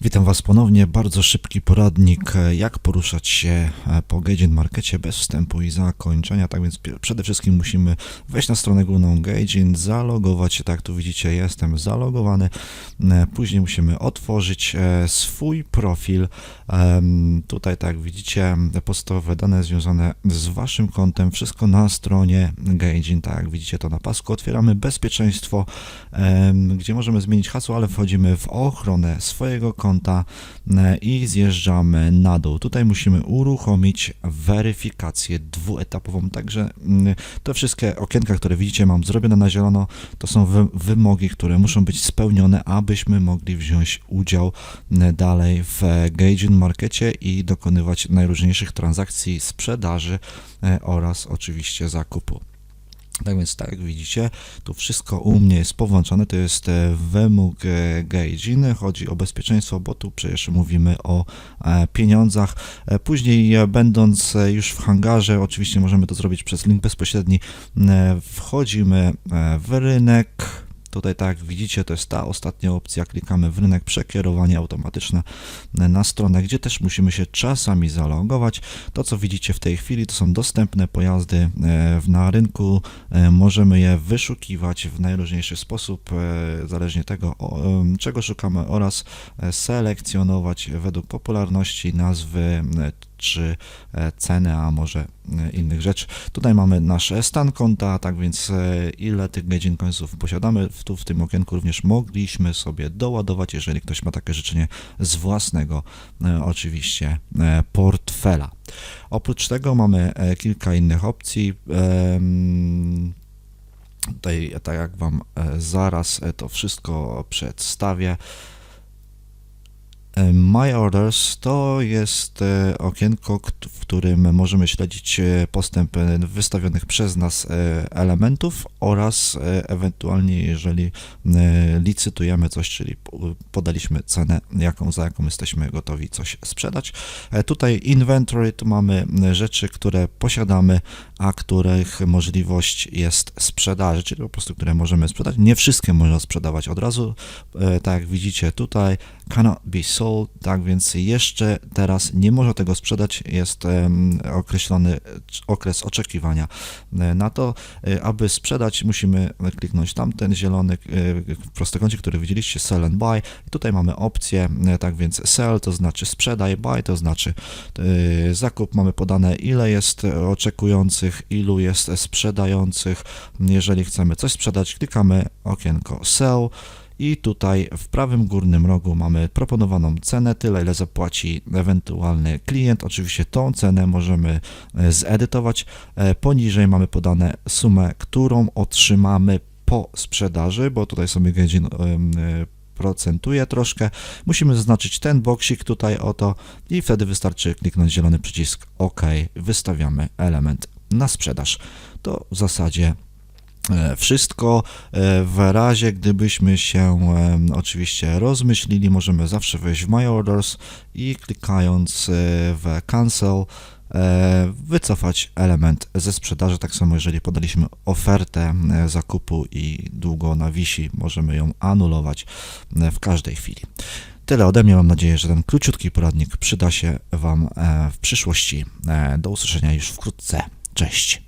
Witam Was ponownie. Bardzo szybki poradnik, e, jak poruszać się e, po Gaijin Markecie bez wstępu i zakończenia. Tak więc przede wszystkim musimy wejść na stronę główną Gaijin, zalogować się, tak tu widzicie, jestem zalogowany. E, Później musimy otworzyć swój profil. Tutaj, tak widzicie, podstawowe dane związane z Waszym kontem, wszystko na stronie Gaijin. Tak widzicie to na pasku. Otwieramy bezpieczeństwo, gdzie możemy zmienić hasło, ale wchodzimy w ochronę swojego konta e, i zjeżdżamy na dół. Tutaj musimy uruchomić weryfikację dwuetapową, także mm, te wszystkie okienka, które widzicie, mam zrobione na zielono, to są wy wymogi, które muszą być spełnione, abyśmy mogli wziąć udział e, dalej w Gaijin Markecie i dokonywać najróżniejszych transakcji sprzedaży e, oraz oczywiście zakupu. Tak więc, tak jak widzicie, tu wszystko u mnie jest powłączone. To jest e, wymóg e, Gaijin. Chodzi o bezpieczeństwo, bo tu przecież mówimy o e, pieniądzach. Później, będąc już w hangarze, oczywiście możemy to zrobić przez link bezpośredni. Wchodzimy w rynek. Tutaj, tak jak widzicie, to jest ta ostatnia opcja. Klikamy w rynek przekierowanie automatyczne na stronę, gdzie też musimy się czasami zalogować. To, co widzicie w tej chwili, to są dostępne pojazdy e, na rynku. E, Możemy je wyszukiwać w najróżniejszy sposób, e, zależnie tego, czego szukamy, oraz selekcjonować według popularności nazwy czy e, ceny, a może e, innych rzeczy. Tutaj mamy nasz stan konta, tak więc e, ile tych godzin końców posiadamy. Tu w tym okienku również mogliśmy sobie doładować, jeżeli ktoś ma takie życzenie z własnego e, oczywiście e, portfela. Oprócz tego mamy e, kilka innych opcji. Tutaj, tak jak Wam e, zaraz e, to wszystko przedstawię. E, My Orders to jest e, okienko, w którym możemy śledzić e, postęp wystawionych przez nas elementów oraz ewentualnie, jeżeli licytujemy coś, czyli po- podaliśmy cenę, jaką, za jaką jesteśmy gotowi coś sprzedać. Tutaj inventory, tu mamy rzeczy, które posiadamy, a których możliwość jest sprzedaży, czyli po prostu, które możemy sprzedać. Nie wszystkie można sprzedawać od razu, tak jak widzicie tutaj, cannot be sold, tak więc jeszcze teraz nie można tego sprzedać, jest określony okres oczekiwania e, na to. E, Aby sprzedać musimy kliknąć tamten zielony e, prostokącik, który widzieliście, sell and buy. Tutaj mamy opcję, tak więc sell to znaczy sprzedaj, buy to znaczy zakup, mamy podane ile jest oczekujących, ilu jest sprzedających. Jeżeli chcemy coś sprzedać, klikamy okienko sell. I tutaj w prawym górnym rogu mamy proponowaną cenę, tyle ile zapłaci ewentualny klient. Oczywiście tą cenę możemy e, zedytować. E, Poniżej mamy podane sumę, którą otrzymamy po sprzedaży, bo tutaj sobie em, e, procentuje troszkę. Musimy zaznaczyć ten boksik tutaj oto i wtedy wystarczy kliknąć zielony przycisk OK. Wystawiamy element na sprzedaż. To w zasadzie Wszystko e, w razie, gdybyśmy się em, oczywiście rozmyślili, możemy zawsze wejść w My Orders i klikając e, w Cancel e, wycofać element ze sprzedaży. Tak samo, jeżeli podaliśmy ofertę e, zakupu i długo ona wisi, możemy ją anulować e, w każdej chwili. Tyle ode mnie. Mam nadzieję, że ten króciutki poradnik przyda się Wam e, w przyszłości. E, Do usłyszenia już wkrótce. Cześć.